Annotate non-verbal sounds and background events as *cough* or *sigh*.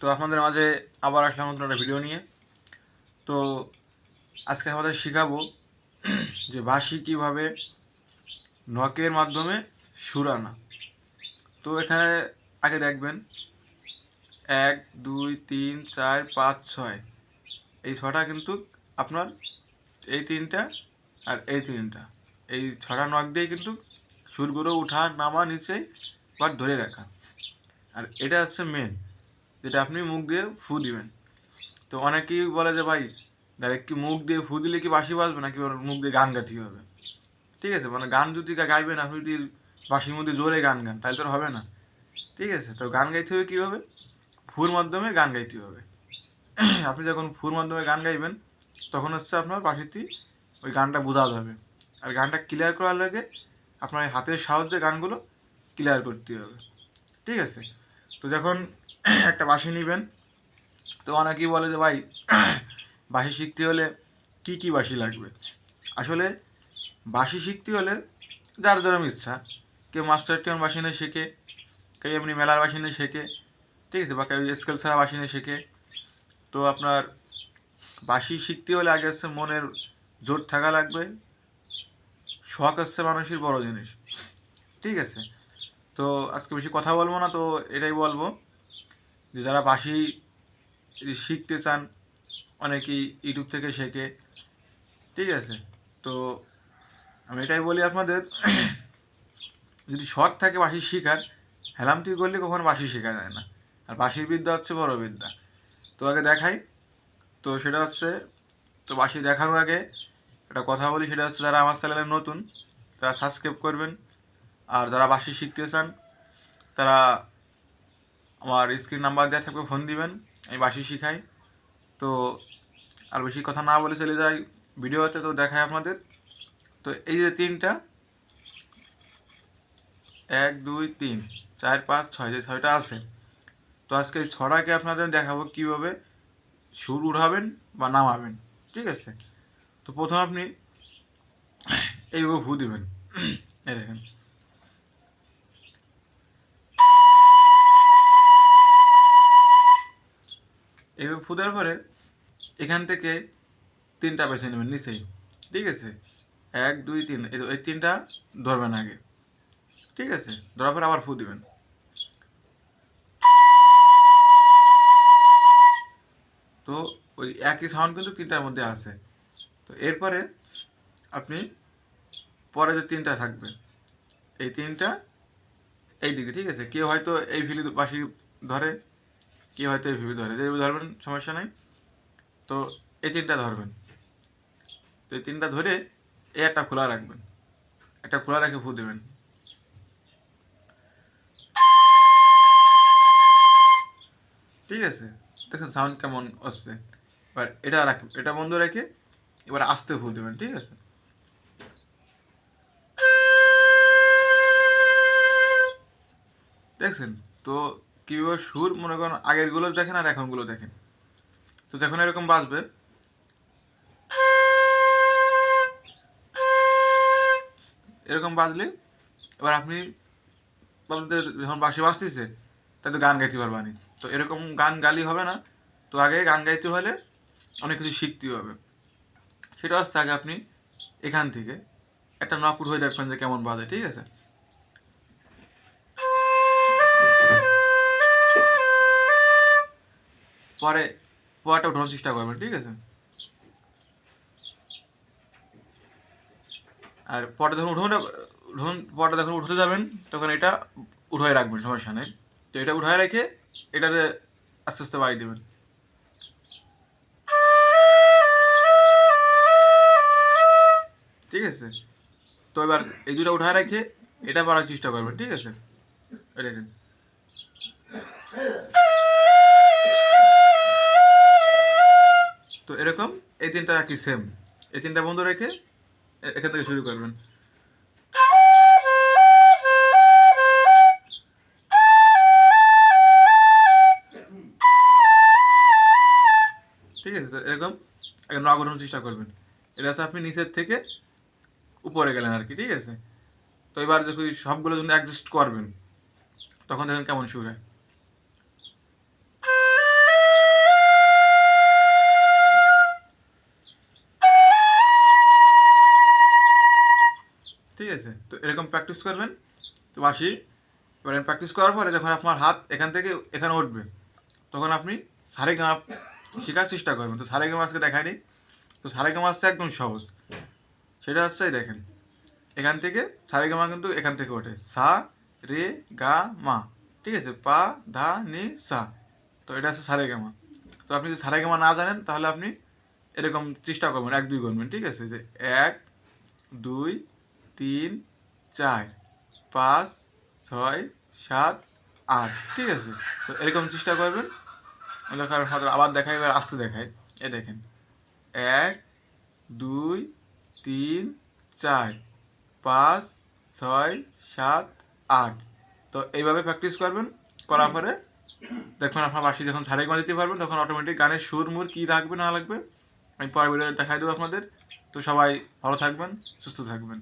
তো আপনাদের মাঝে আবার আসলাম নতুন একটা ভিডিও নিয়ে। তো আজকে আমাদের শেখাবো যে বাঁশি কীভাবে নখের মাধ্যমে সুর আনা। তো এখানে আগে দেখবেন, এক, দুই, তিন, চার, পাঁচ, ছয়। এই ছটা কিন্তু আপনার এই তিনটা আর এই তিনটা। এই ছটা নখ দিয়ে কিন্তু সুরগুলো উঠা, নামা, নিচে বা ধরে রাখা। আর এটা হচ্ছে মেন যেটা আপনি মুখ দিয়ে ফু দিবেন। তো অনেকেই বলে যে, ভাই ডাইরেক্ট কি মুখ দিয়ে ফু দিলে কি বাসি বাজবে নাকি ওর মুখ দিয়ে গান গাইতে হবে? ঠিক আছে মানে গান যদি গাইবেন আপনি যদি বাঁশির মধ্যে জোরে গান গান, তাহলে তো হবে না। ঠিক আছে, তো গান গাইতে হবে কীভাবে? ফুর মাধ্যমে গান গাইতে হবে। *clears throat* আপনি যখন ফুর মাধ্যমে গান গাইবেন, তখন হচ্ছে আপনার বাঁশিতে ওই গানটা বোঝা যাবে আর গানটা ক্লিয়ার করার লাগে আপনার হাতের সাহায্যে গানগুলো ক্লিয়ার করতে হবে। ঠিক আছে তো যখন *clears throat* একটা বাঁশি নেবেন, তো অনেকেই বলে যে, ভাই, *clears throat* বাঁশি শিখতে হলে কি কি বাঁশি লাগবে? আসলে বাঁশি শিখতে হলে যার যেরম ইচ্ছা, কেউ মাস্টার টিউন বাঁশি নিয়ে শেখে, কেউ এমনি মেলার বাঁশি নিয়ে শেখে, ঠিক আছে, বা কেউ স্কেল ছাড়া বাঁশি নিয়ে শেখে। তো আপনার বাঁশি শিখতে হলে আগে হচ্ছে মনের জোর থাকা লাগবে। শখ হচ্ছে মানুষের বড় জিনিস, ঠিক আছে? তো আজকে বেশি কথা বলব না, তো এটাই বলব যে যারা বাঁশি শিখতে চান, অনেকেই ইউটিউব থেকে শেখে, ঠিক আছে? তো আমি এটাই বলি আপনাদের, যদি শখ থাকে বাঁশি শেখার হেলামটি করলে কখনো বাঁশি শেখা যায় না। আর বাঁশির বিদ্যা হচ্ছে বড় বিদ্যা। তো আগে দেখাই, তো সেটা হচ্ছে, তো বাঁশি দেখানোর আগে একটা কথা বলি, সেটা হচ্ছে যারা আমার চ্যানেলে নতুন, তারা সাবস্ক্রাইব করবেন। আর যারা বাসি শিখতে চান, তারা আমার স্ক্রিন নাম্বার দেওয়া থাকবে, ফোন দিবেন, আমি বাসি শিখাই। তো আর বেশি কথা না বলে চলে যাই ভিডিওতে, তো দেখায় আপনাদের। তো এই যে তিনটা, এক, দুই, তিন, চার, পাঁচ, ছয়, যে ছয়টা আছে। তো আজকে ছটাকে আপনাদের দেখাবো কীভাবে সুর উঠাবেন বা নামাবেন, ঠিক আছে? তো প্রথম আপনি এইভাবে ভু দিবেন। এই দেখেন। এইভাবে ফু দেওয়ার পরে এখান থেকে তিনটা বেছে নেবেন নিচেই। ঠিক আছে? এক, দুই, তিন, এই তিনটা ধরবেন আগে। ঠিক আছে? ধরার পরে আবার ফু দিবেন। তো ওই একই সাউন্ড কিন্তু তিনটার মধ্যে আছে। তো এরপরে আপনি পরে যে তিনটা থাকবে, এই তিনটা এই দিকে ঠিক আছে? কেউ হয়তো এই ফিলি বাসি ধরে কেউ হয়তো ফিলি ধরে। যেভাবে ধরবেন, সমস্যা নেই। তো এই তিনটা ধরবেন। তো এই তিনটা ধরে এই একটা খোলা রাখবেন। একটা খোলা রেখে ফু দেবেন। ঠিক আছে? দেখেন সাউন্ড কেমন আসছে। এবার এটা রাখ, এটা বন্ধ রেখে এবার আস্তে ফু দেবেন, ঠিক আছে? দেখছেন? তো কীভাবে সুর মনে করেন আগেরগুলো দেখেন আর এখনগুলো দেখেন। তো যখন এরকম বাজবে, এরকম বাজলে এবার আপনি বলতে যখন বাঁশি বাজতেছে তাই তো গান গাইতে পারবানি তো এরকম গান গালি হবে না। তো আগে গান গাইতে হলে অনেক কিছু শিখতে হবে। সেটা হচ্ছে আগে আপনি এখান থেকে একটা নকুর হয়ে দেখবেন যে কেমন বাজে, ঠিক আছে? পরে পরেটা উঠানোর চেষ্টা করবেন, ঠিক আছে? আর পরে যখন উঠোন উঠোন পরে যখন উঠতে যাবেন, তখন এটা উঠায় রাখবেন, সমস্যা নেই। তো এটা উঠায় রেখে এটাতে আস্তে আস্তে বাড়ি দেবেন। ঠিক আছে? তো এবার এই দুটা উঠায় রেখে এটা পারার চেষ্টা করবেন, ঠিক আছে? দেখেন। তো এরকম, এই তিনটা একই সেম এই তিনটা বন্ধ রেখে এখান থেকে শুরু করবেন। ঠিক আছে, তো এরকম আগে নক ওঠানোর চেষ্টা করবেন। এটা হচ্ছে আপনি নিচের থেকে উপরে গেলেন আর কি, ঠিক আছে? তো এবার যখন সবগুলো যখন অ্যাডজাস্ট করবেন, তখন দেখেন কেমন সুর হয়। প্র্যাকটিস করবেন। তো বাসি এবার প্র্যাকটিস করার পরে যখন আপনার হাত এখান থেকে, এখানে উঠবে, তখন আপনি সারে গামা শেখার চেষ্টা করবেন। তো সারে গামা আজকে দেখায়নি। তো সারে গামা আসছে একদম সহজ। সেটা হচ্ছে দেখেন, এখান থেকে সারে গামা কিন্তু এখান থেকে ওঠে। সা, রে, গা, মা, ঠিক আছে? পা, ধা, নি, সা। তো এটা হচ্ছে সারে গামা তো আপনি যদি সারে গামা না জানেন, তাহলে আপনি এরকম চেষ্টা করবেন, এক দুই করবেন, ঠিক আছে? যে এক, দুই, তিন চার, পাঁচ, ছয়, সাত, আট, ঠিক আছে? তো এরকম চেষ্টা করবেন। দেখার হয়তো আবার দেখাই এবার আসতে দেখায় এ দেখেন, এক, দুই, তিন, চার, পাঁচ, ছয়, সাত, আট। তো এইভাবে প্র্যাকটিস করবেন, করার পরে দেখবেন আপনার বাসি যখন সারে গা দিতে পারবেন, তখন অটোমেটিক গানের সুর, মুর কী লাগবে না লাগবে আমি পরের ভিডিও দেখাই দেবো আপনাদের। তো সবাই ভালো থাকবেন, সুস্থ থাকবেন।